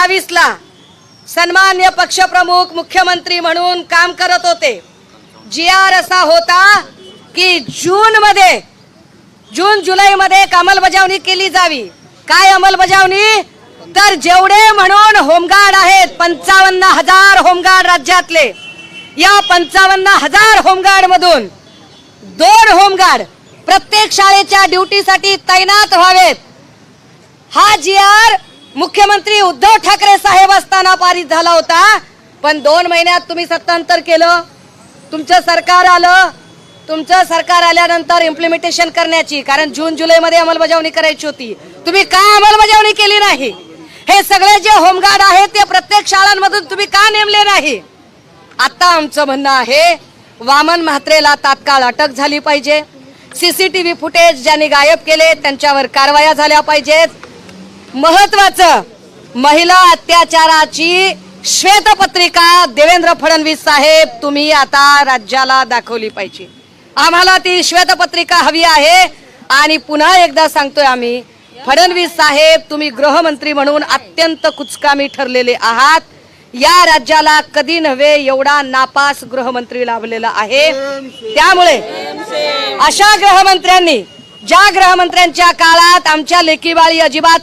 बावीसला सन्मान्य पक्षप्रमुख मुख्यमंत्री म्हणून काम करत होते. जी आर असा होता की जून मध्ये जून जुलै मध्ये एक अंमलबजावणी केली जावी. काय अंमलबजावणी? तर जेवढे म्हणून होमगार्ड आहेत पंचावन्न हजार होमगार्ड राज्यातले. या पंचावन्न हजार होमगार्ड मधून दोन होमगार्ड प्रत्येक शाळेच्या ड्युटीसाठी तैनात व्हावेत. हा जी आर मुख्यमंत्री उद्धव ठाकरे साहेब असताना पारित झाला होता. पण दोन महिन्यात तुम्ही सत्तांतर केलं. तुमचं सरकार आलं. तुमचं सरकार आल्यानंतर इम्प्लिमेंटेशन करण्याची कारण जून जुलैमध्ये अंमलबजावणी करायची होती. तुम्ही का अंमलबजावणी केली नाही? हे सगळे जे होमगार्ड आहेत ते प्रत्येक शाळांमधून तुम्ही का नेमले नाही? आता आमचं म्हणणं आहे वामन म्हात्रेला तात्काळ अटक झाली पाहिजे. सीसीटीव्ही फुटेज ज्यांनी गायब केले त्यांच्यावर कारवाया झाल्या पाहिजेत. महत्वाचं महिला अत्याचाराची श्वेतपत्रिका देवेंद्र फडणवीस साहेब तुम्ही आता राज्याला दाखवली पाहिजे. आम्हाला ती श्वेतपत्रिका हवी आहे. आणि पुन्हा एकदा सांगतोय आम्ही फडणवीस साहेब तुम्ही गृहमंत्री म्हणून अत्यंत कुचकामी ठरलेले आहात. या राज्याला कधी नव्हे एवढा नापास गृहमंत्री लाभलेला आहे. त्यामुळे अशा गृहमंत्र्यांनी ज्या गृहमंत्र्यांच्या काळात आमच्या लेकीबाळी अजिबात